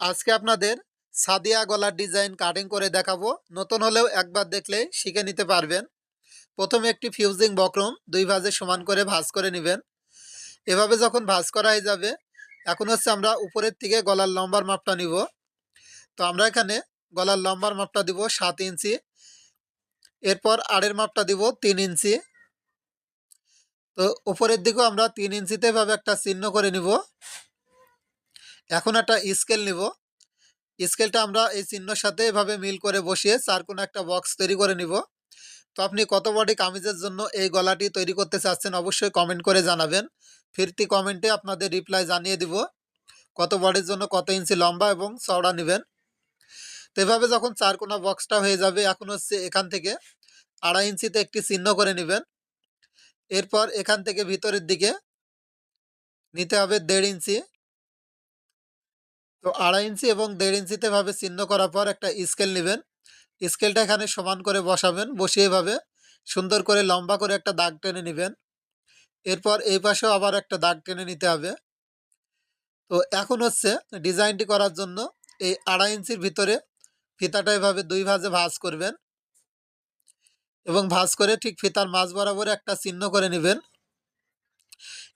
আজকে আপনাদের সাদিয়া গলার ডিজাইন কাটিং করে দেখাবো। নতুন হলেও একবার দেখলে শিখে নিতে পারবেন। প্রথমে একটি ফিউজিং বক্রম দুই ভাজে সমান করে ভাঁজ করে নেবেন। এভাবে যখন ভাঁজ করা হয়ে যাবে, এখন হচ্ছে আমরা উপরের থেকে গলার লম্বার মাপটা নিব। তো আমরা এখানে গলার লম্বার মাপটা দিব সাত ইঞ্চি, এরপর আড়ের মাপটা দিব তিন ইঞ্চি। তো উপরের দিকেও আমরা তিন ইঞ্চিতে এভাবে একটা চিহ্ন করে নিব। এখন একটা স্কেল নিব। স্কেলটা আমরা এই চিহ্নর সাথে এভাবে মিল করে বসিয়ে চার কোনো একটা বক্স তৈরি করে নিব। তো আপনি কত বডি কামিজের জন্য এই গলাটি তৈরি করতে চাচ্ছেন অবশ্যই কমেন্ট করে জানাবেন। ফিরতি কমেন্টে আপনাদের রিপ্লাই জানিয়ে দিব। কত বডির জন্য কত ইঞ্চি লম্বা এবং চওড়া নেবেন। তো এভাবে যখন চার কোনা বক্সটা হয়ে যাবে, এখন হচ্ছে এখান থেকে আড়াই ইঞ্চিতে একটি চিহ্ন করে নেবেন। এরপর এখান থেকে ভিতরের দিকে নিতে হবে দেড় ইঞ্চি তো আড়াই ইঞ্চি এবং দেড় ইঞ্চিতে ভাবে চিহ্ন করার পর একটা স্কেল নেবেন। স্কেলটা এখানে সমান করে বসাবেন, বসিয়ে এভাবে সুন্দর করে লম্বা করে একটা দাগ টেনে নেবেন। এরপর এই পাশেও আবার একটা দাগ টেনে নিতে হবে। তো এখন হচ্ছে ডিজাইনটি করার জন্য এই আড়াই ইঞ্চির ভিতরে ফিতাটা এভাবে দুই ভাজে ভাঁজ করবেন এবং ভাঁজ করে ঠিক ফিতার মাঝ বরাবর একটা চিহ্ন করে নেবেন।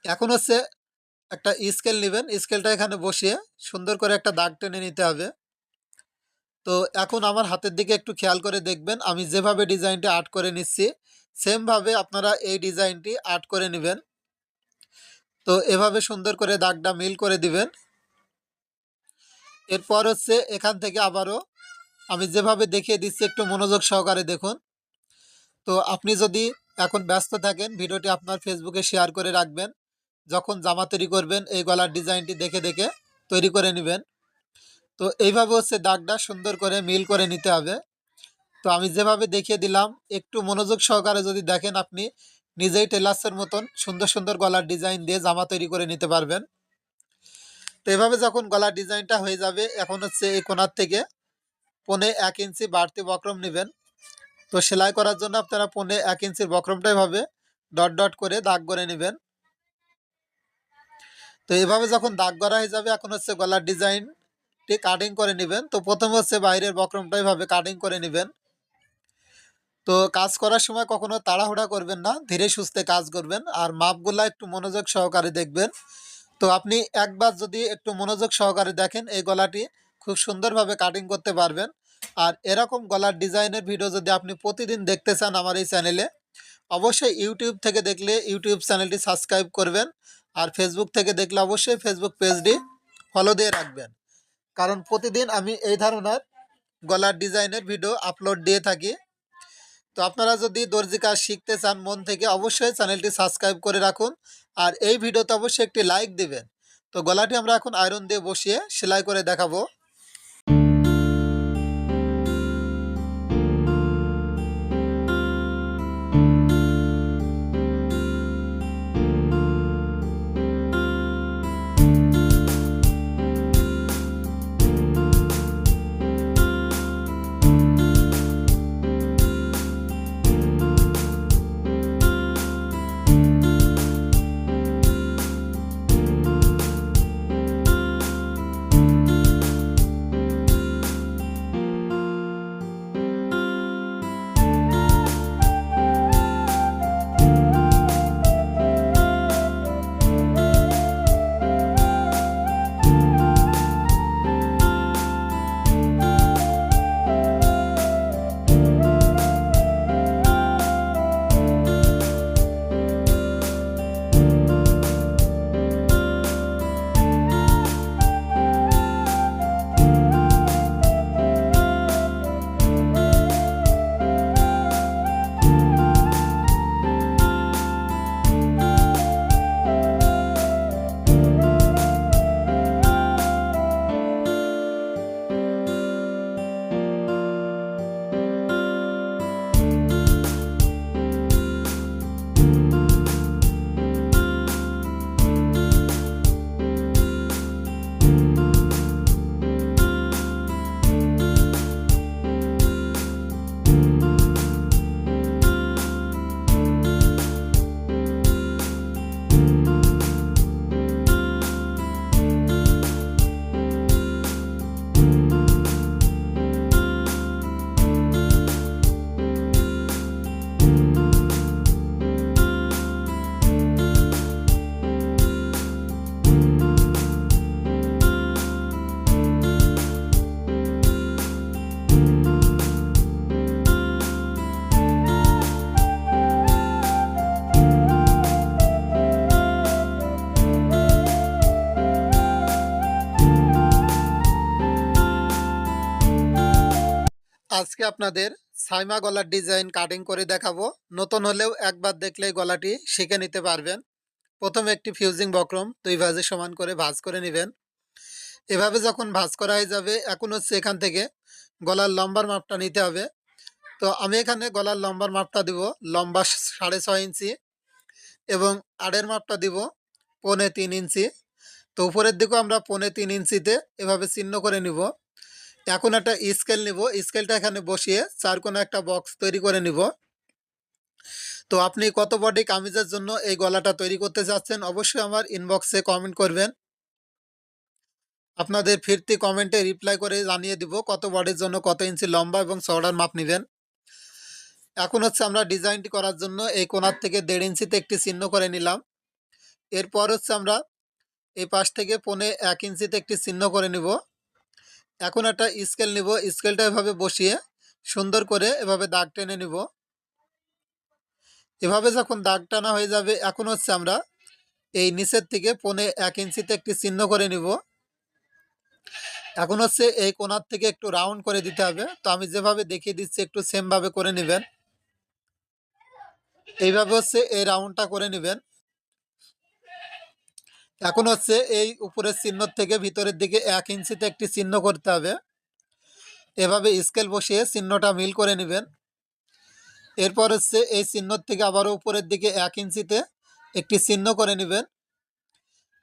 এখন হচ্ছে একটা স্কেল নেবেন স্কেলটা এখানে বসিয়ে সুন্দর করে একটা দাগ টেনে নিতে হবে। তো এখন আমার হাতের দিকে একটু খেয়াল করে দেখবেন, আমি যেভাবে ডিজাইনটি আর্ট করে নিচ্ছি, সেমভাবে আপনারা এই ডিজাইনটি আর্ট করে নেবেন। তো এভাবে সুন্দর করে দাগটা মিল করে দিবেন। এরপর হচ্ছে এখান থেকে আবারও আমি যেভাবে দেখিয়ে দিচ্ছি, একটু মনোযোগ সহকারে দেখুন। তো আপনি যদি এখন ব্যস্ত থাকেন, ভিডিওটি আপনার ফেসবুকে শেয়ার করে রাখবেন। যখন জামা তৈরি করবেন, এই গলার ডিজাইনটি দেখে দেখে তৈরি করে নেবেন। তো এইভাবে হচ্ছে দাগটা সুন্দর করে মিল করে নিতে হবে। তো আমি যেভাবে দেখিয়ে দিলাম, একটু মনোযোগ সহকারে যদি দেখেন আপনি, নিজেই টেলার্সের মতন সুন্দর সুন্দর গলার ডিজাইন দিয়ে জামা তৈরি করে নিতে পারবেন। তো এভাবে যখন গলার ডিজাইনটা হয়ে যাবে, এখন হচ্ছে এই কোনার থেকে পনে এক ইঞ্চি বাড়তি বক্রম নেবেন। তো সেলাই করার জন্য আপনারা পনে এক ইঞ্চির বক্রমটা এভাবে ডট ডট করে দাগ করে নেবেন। তো এভাবে যখন দাগ করা হয়ে যাবে, এখন হচ্ছে গলার ডিজাইনটি কাটিং করে নেবেন। তো প্রথম হচ্ছে বাইরের বক্রমটা এভাবে কাটিং করে নেবেন। তো কাজ করার সময় কখনো তাড়াহুড়া করবেন না, ধীরে সুস্থে কাজ করবেন। আর মাপগুলা একটু মনোযোগ সহকারে দেখবেন। তো আপনি একবার যদি একটু মনোযোগ সহকারে দেখেন, এই গলাটি খুব সুন্দরভাবে কাটিং করতে পারবেন। আর এরকম গলার ডিজাইনের ভিডিও যদি আপনি প্রতিদিন দেখতে চান আমার এই চ্যানেলে অবশ্যই ইউটিউব থেকে দেখলে ইউটিউব চ্যানেলটি সাবস্ক্রাইব করবেন। আর ফেসবুক থেকে দেখলে অবশ্যই ফেসবুক পেজটি ফলো দিয়ে রাখবেন। কারণ প্রতিদিন আমি এই ধরনের গলার ডিজাইনের ভিডিও আপলোড দিয়ে থাকি। তো আপনারা যদি দর্জি কাজ শিখতে চান, মন থেকে অবশ্যই চ্যানেলটি সাবস্ক্রাইব করে রাখুন আর এই ভিডিওতে অবশ্যই একটি লাইক দিবেন। তো গলাটি আমরা এখন আয়রন দিয়ে বসিয়ে সেলাই করে দেখাবো। আজকে আপনাদের সাইমা গলার ডিজাইন কাটিং করে দেখাবো। নতুন হলেও একবার দেখলে গলাটি শিখে নিতে পারবেন। প্রথমে একটি ফিউজিং বক্রম দুই ভাজে সমান করে ভাঁজ করে নেবেন। এভাবে যখন ভাঁজ করা হয়ে যাবে, এখন হচ্ছে এখান থেকে গলার লম্বার মাপটা নিতে হবে। তো আমি এখানে গলার লম্বার মাপটা দিব লম্বা সাড়ে ছয় ইঞ্চি এবং আড়ের মাপটা দিব পৌনে তিন ইঞ্চি। তো উপরের দিকেও আমরা পৌনে তিন ইঞ্চিতে এভাবে চিহ্ন করে নিব। এখন একটা স্কেল নিব। স্কেলটা এখানে বসিয়ে চার কোনো একটা বক্স তৈরি করে নিব। তো আপনি কত বডি কামিজের জন্য এই গলাটা তৈরি করতে চাচ্ছেন অবশ্যই আমার ইনবক্সে কমেন্ট করবেন। আপনাদের ফিরতি কমেন্টে রিপ্লাই করে জানিয়ে দিব কত বডির জন্য কত ইঞ্চি লম্বা এবং চওড়ার মাপ নেবেন। এখন হচ্ছে আমরা ডিজাইনটি করার জন্য এই কোনার থেকে দেড় ইঞ্চিতে একটি চিহ্ন করে নিলাম। এরপর হচ্ছে আমরা এই পাশ থেকে পনে এক ইঞ্চিতে একটি চিহ্ন করে নিব। এখন একটা স্কেল নিব স্কেলটা এভাবে বসিয়ে সুন্দর করে এভাবে দাগ টেনে নিব। এভাবে যখন দাগ টানা হয়ে যাবে, এখন হচ্ছে আমরা এই নিচের থেকে পনে এক ইঞ্চিতে একটি চিহ্ন করে নিব। এখন হচ্ছে এই কোনার থেকে একটু রাউন্ড করে দিতে হবে। তো আমি যেভাবে দেখিয়ে দিচ্ছি, একটু সেমভাবে করে নেবেন। এইভাবে হচ্ছে এই রাউন্ডটা করে নেবেন। এখন হচ্ছে এই উপরের চিহ্ন থেকে ভিতরের দিকে এক ইঞ্চিতে একটি চিহ্ন করতে হবে। এভাবে স্কেল বসিয়ে চিহ্নটা মিল করে নেবেন। এরপর হচ্ছে এই চিহ্ন থেকে আবারও উপরের দিকে এক ইঞ্চিতে একটি চিহ্ন করে নেবেন।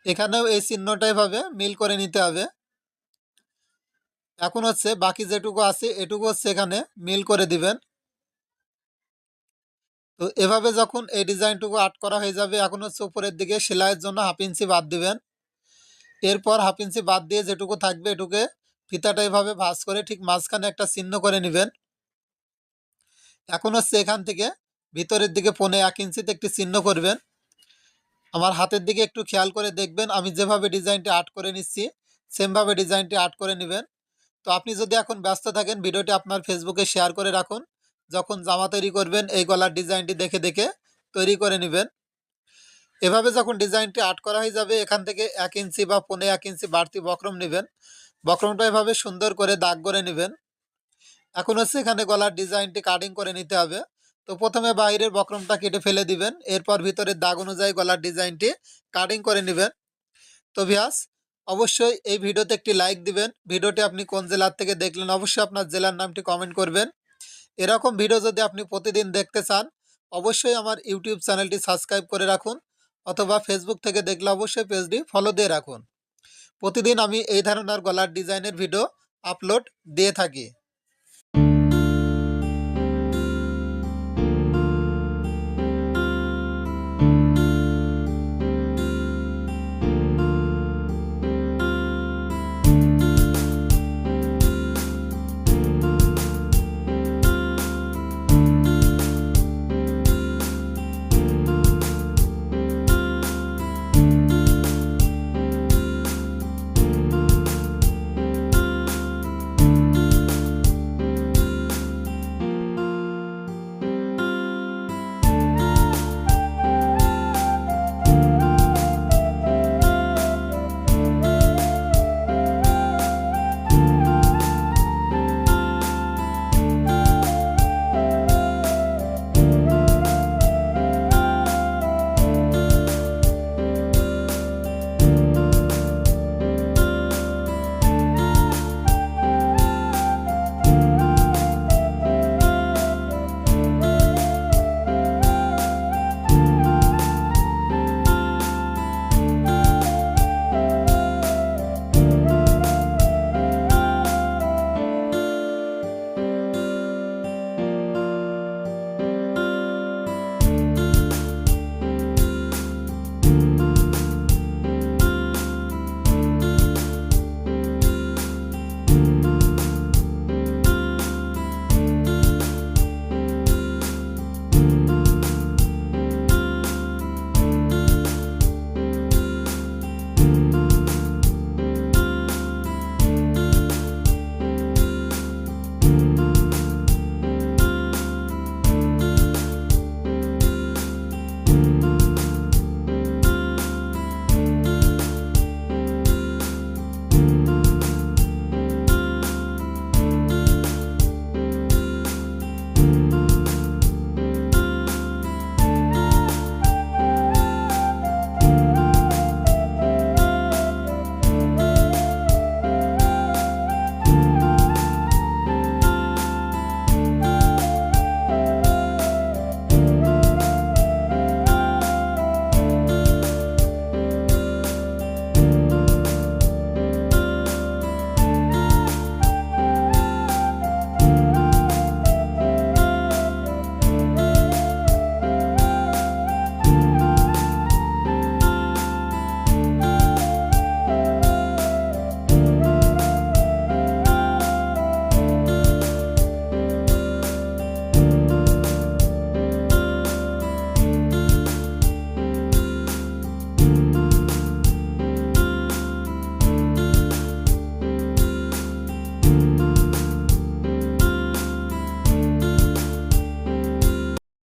এখানেও এই চিহ্নটা এভাবে মিল করে নিতে হবে। এখন হচ্ছে বাকি যেটুকু আছে এটুকু হচ্ছে এখানে মিল করে দিবেন। তো এভাবে যখন এই ডিজাইনটুকু আর্ট করা হয়ে যাবে, এখন হচ্ছে উপরের দিকে সেলাইয়ের জন্য হাফ ইঞ্চি বাদ দিবেন। এরপর হাফ ইঞ্চি বাদ দিয়ে যেটুকু থাকবে এটুকে ফিতাটা এভাবে ভাঁজ করে ঠিক মাঝখানে একটা চিহ্ন করে নেবেন। এখন হচ্ছে এখান থেকে ভিতরের দিকে পনে এক ইঞ্চিতে একটি চিহ্ন করবেন। আমার হাতের দিকে একটু খেয়াল করে দেখবেন, আমি যেভাবে ডিজাইনটি আর্ট করে নিচ্ছি সেমভাবে ডিজাইনটি আর্ট করে নেবেন। তো আপনি যদি এখন ব্যস্ত থাকেন, ভিডিওটি আপনার ফেসবুকে শেয়ার করে রাখুন। যখন জামা তৈরি করবেন, এই গলার ডিজাইনটি দেখে দেখে তৈরি করে নেবেন। এভাবে যখন ডিজাইনটি আর্ট করা হয়ে যাবে, এখান থেকে এক ইঞ্চি বা পনে এক ইঞ্চি বাড়তি বক্রম নেবেন। বক্রমটা এভাবে সুন্দর করে দাগ করে নেবেন। এখন হচ্ছে এখানে গলার ডিজাইনটি কাটিং করে নিতে হবে। তো প্রথমে বাইরের বক্রমটা কেটে ফেলে দিবেন। এরপর ভিতরের দাগ অনুযায়ী গলার ডিজাইনটি কাটিং করে নেবেন। তো ভিয়াস অবশ্যই এই ভিডিওতে একটি লাইক দিবেন। ভিডিওটি আপনি কোন জেলার থেকে দেখলেন, অবশ্যই আপনার জেলার নামটি কমেন্ট করবেন। এরকম ভিডিও যদি আপনি প্রতিদিন দেখতে চান, অবশ্যই আমার ইউটিউব চ্যানেলটি সাবস্ক্রাইব করে রাখুন অথবা ফেসবুক থেকে দেখলে অবশ্যই পেজটি ফলো দিয়ে রাখুন। প্রতিদিন আমি এই ধরনের গলার ডিজাইনের ভিডিও আপলোড দিয়ে থাকি।